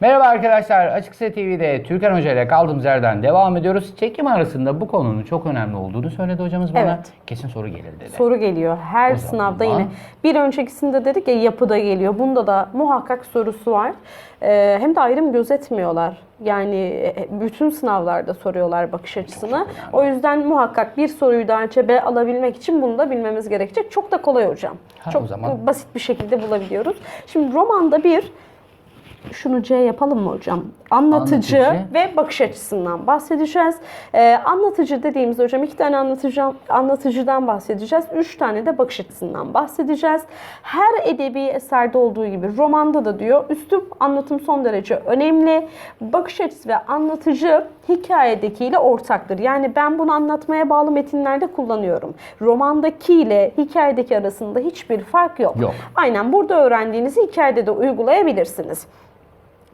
Merhaba arkadaşlar. Açık Ses TV'de Türkan Hoca ile kaldığımız yerden devam ediyoruz. Çekim arasında bu konunun çok önemli olduğunu söyledi hocamız bana. Evet. Kesin soru gelir dedi. Soru geliyor her O zaman- sınavda yine. Bir öncekisinde dedik ya yapıda geliyor. Bunda da muhakkak sorusu var. Ee, hem de ayrım gözetmiyorlar. Yani e, bütün sınavlarda soruyorlar bakış açısını. O yüzden muhakkak bir soruyu daha cebe alabilmek için bunu da bilmemiz gerekecek. Çok da kolay hocam. Ha, Çok o zaman- basit bir şekilde bulabiliyoruz. Şimdi romanda bir şunu C yapalım mı hocam? Anlatıcı, Anlatıcı. ve bakış açısından bahsedeceğiz. Ee, anlatıcı dediğimiz hocam iki tane anlatıcı, anlatıcıdan bahsedeceğiz. Üç tane de bakış açısından bahsedeceğiz. Her edebi eserde olduğu gibi romanda da diyor üslup anlatım son derece önemli. Bakış açısı ve anlatıcı hikayedekiyle ortaktır. Yani ben bunu anlatmaya bağlı metinlerde kullanıyorum. Romandaki ile hikayedeki arasında hiçbir fark yok. Yok. Aynen burada öğrendiğinizi hikayede de uygulayabilirsiniz.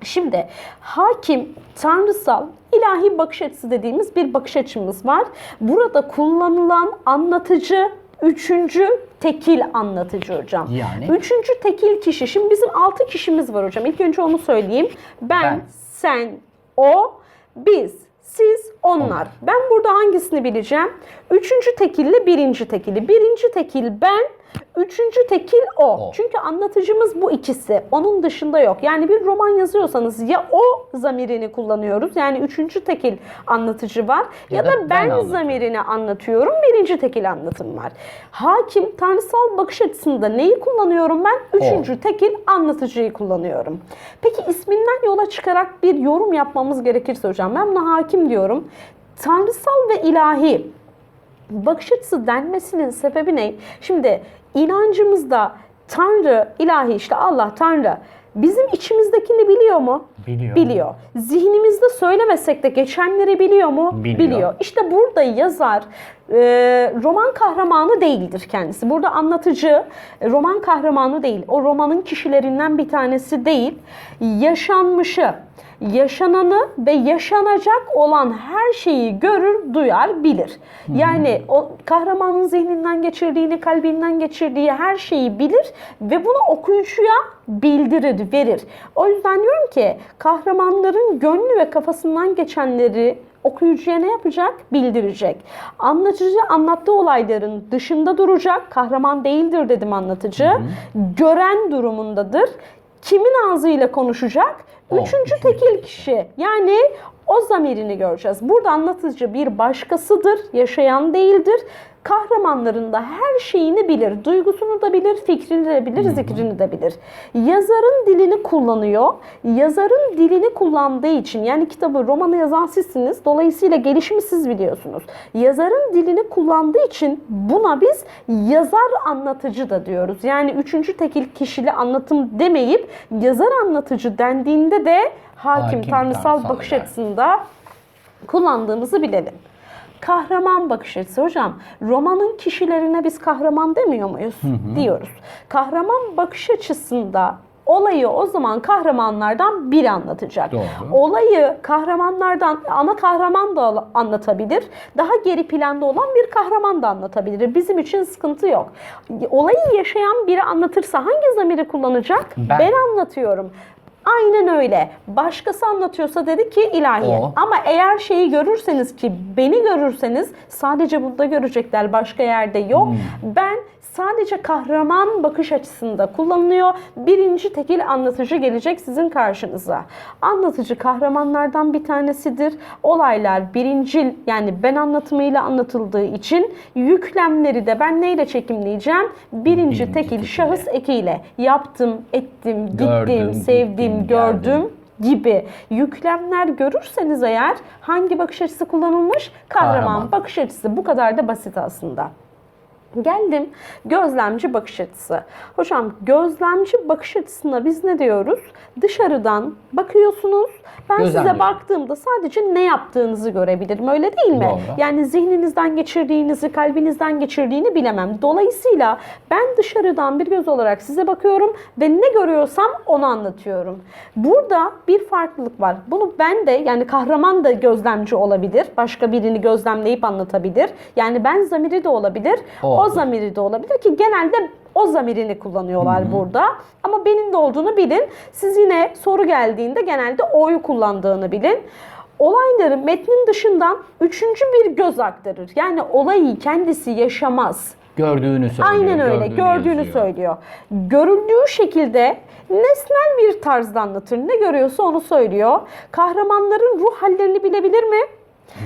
Şimdi hakim, tanrısal, ilahi bakış açısı dediğimiz bir bakış açımız var. Burada kullanılan anlatıcı üçüncü tekil anlatıcı hocam. Yani? Üçüncü tekil kişi. Şimdi bizim altı kişimiz var hocam. İlk önce onu söyleyeyim. Ben, Ben. sen, o, biz, siz, onlar. Ben burada hangisini bileceğim? Üçüncü tekille birinci tekili. Birinci tekil ben, üçüncü tekil o. O. Çünkü anlatıcımız bu ikisi. Onun dışında yok. Yani bir roman yazıyorsanız ya o zamirini kullanıyoruz. Yani üçüncü tekil anlatıcı var. Ya, Ya da, da ben, ben anlatıyorum. zamirini anlatıyorum. Birinci tekil anlatım var. Hakim tanrısal bakış açısında neyi kullanıyorum ben? Üçüncü tekil anlatıcıyı kullanıyorum. Peki isminden yola çıkarak bir yorum yapmamız gerekirse hocam ben buna hakim diyorum. Tanrısal ve ilahi bakış açısı denmesinin sebebi ne? Şimdi inancımızda Tanrı, ilahi işte Allah, Tanrı bizim içimizdekini biliyor mu? Biliyor. Biliyor. Zihnimizde söylemesek de geçenleri biliyor mu? Biliyor. İşte burada yazar e, roman kahramanı değildir kendisi. Burada anlatıcı e, roman kahramanı değil. O romanın kişilerinden bir tanesi değil. Yaşanmışı, yaşananı ve yaşanacak olan her şeyi görür, duyar, bilir. Yani o kahramanın zihninden geçirdiğini, kalbinden geçirdiği her şeyi bilir ve bunu okuyucuya bildirir, verir. O yüzden diyorum ki kahramanların gönlü ve kafasından geçenleri okuyucuya ne yapacak? Bildirecek. Anlatıcı anlattığı olayların dışında duracak. Kahraman değildir dedim anlatıcı. Gören durumundadır. Kimin ağzıyla konuşacak? O, Üçüncü üçüncü tekil kişi. Yani o zamirini göreceğiz. Burada anlatıcı bir başkasıdır, yaşayan değildir. Kahramanların da her şeyini bilir. Duygusunu da bilir, fikrini de bilir, zikrini de bilir. Yazarın dilini kullanıyor. Yazarın dilini kullandığı için yani kitabı, romanı yazan sizsiniz. Dolayısıyla gelişimi siz biliyorsunuz. Yazarın dilini kullandığı için buna biz yazar anlatıcı da diyoruz. Yani üçüncü tekil kişili anlatım demeyip yazar anlatıcı dendiğinde de hakim, Hakim, tanrısal, tanrısal bakış yani. açısında kullandığımızı bilelim. Kahraman bakış açısı hocam. Romanın kişilerine biz kahraman demiyor muyuz? Diyoruz. Kahraman bakış açısında olayı o zaman kahramanlardan biri anlatacak. Doğru. Olayı kahramanlardan ana kahraman da anlatabilir. Daha geri planda olan bir kahraman da anlatabilir. Bizim için sıkıntı yok. Olayı yaşayan biri anlatırsa hangi zamiri kullanacak? Ben. ben anlatıyorum. Aynen öyle. Başkası anlatıyorsa dedi ki ilahi. O. Ama eğer şeyi görürseniz ki beni görürseniz sadece burada görecekler başka yerde yok. Ben sadece kahraman bakış açısında kullanılıyor. Birinci tekil anlatıcı gelecek sizin karşınıza. Anlatıcı kahramanlardan bir tanesidir. Olaylar birincil yani ben anlatımıyla anlatıldığı için yüklemleri de ben neyle çekimleyeceğim? Birinci, Birinci tekil tekille. şahıs ekiyle yaptım, ettim, gittim, Gördüm, sevdim, gittim, gördüm geldim. gibi yüklemler görürseniz eğer hangi bakış açısı kullanılmış? Kahraman, Kahraman. bakış açısı. Bu kadar da basit aslında. Geldim gözlemci bakış açısı. Hocam gözlemci bakış açısına biz ne diyoruz? Dışarıdan bakıyorsunuz. Ben size Gözlemliyorum. baktığımda sadece ne yaptığınızı görebilirim. Öyle değil mi? Doğru. Yani zihninizden geçirdiğinizi, kalbinizden geçirdiğini bilemem. Dolayısıyla ben dışarıdan bir göz olarak size bakıyorum ve ne görüyorsam onu anlatıyorum. Burada bir farklılık var. Bunu ben de yani kahraman da gözlemci olabilir. Başka birini gözlemleyip anlatabilir. Yani ben zamiri de olabilir. O. O. O zamiri de olabilir ki genelde o zamirini kullanıyorlar burada. Ama benim de olduğunu bilin. Siz yine soru geldiğinde genelde o'yu kullandığını bilin. Olayları metnin dışından üçüncü bir göz aktarır. Yani olayı kendisi yaşamaz. Gördüğünü söylüyor. Aynen öyle. Gördüğünü yazıyor. söylüyor. Görüldüğü şekilde nesnel bir tarzda anlatır. Ne görüyorsa onu söylüyor. Kahramanların ruh hallerini bilebilir mi?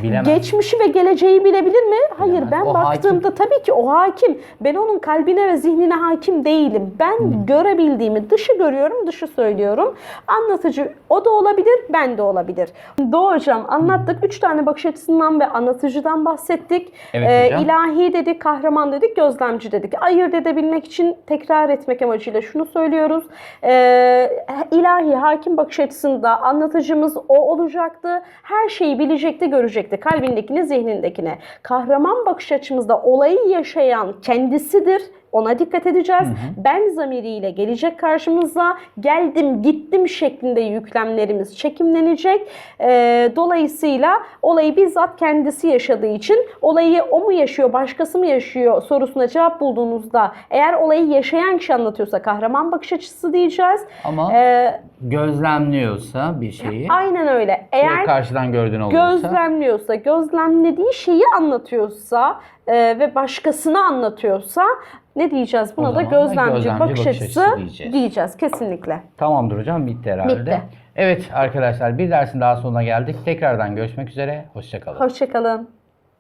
Bilemem. Geçmişi ve geleceği bilebilir mi? Hayır Bilemez. ben O baktığımda tabii ki o hakim. Ben onun kalbine ve zihnine hakim değilim. Ben görebildiğimi dışı görüyorum, dışı söylüyorum. Anlatıcı o da olabilir, ben de olabilir. Doğu hocam anlattık. Üç tane bakış açısından ve anlatıcıdan bahsettik. Evet hocam. ilahi dedik, kahraman dedik, gözlemci dedik. Ayırt edebilmek için tekrar etmek amacıyla şunu söylüyoruz. Ee, ilahi hakim bakış açısında anlatıcımız o olacaktı. Her şeyi bilecekti, görecekti. Kalbindekini, zihnindekini. Kahraman bakış açımızda olayı yaşayan kendisidir. Ona dikkat edeceğiz. Ben zamiriyle gelecek karşımıza. Geldim, gittim şeklinde yüklemlerimiz çekimlenecek. Ee, dolayısıyla olayı bizzat kendisi yaşadığı için olayı o mu yaşıyor, başkası mı yaşıyor sorusuna cevap bulduğunuzda eğer olayı yaşayan kişi anlatıyorsa kahraman bakış açısı diyeceğiz. Ama Ee, gözlemliyorsa bir şeyi, aynen öyle. direkt Eğer karşıdan gördüğün oluyorsa gözlemliyorsa, gözlemlediği şeyi anlatıyorsa e, ve başkasına anlatıyorsa ne diyeceğiz? Buna da gözlemci, gözlemci bakış, bakış açısı, açısı diyeceğiz. diyeceğiz. Kesinlikle. tamamdır hocam bitti herhalde. Bitti. Evet arkadaşlar bir dersin daha sonuna geldik. Tekrardan görüşmek üzere. Hoşçakalın. Hoşçakalın.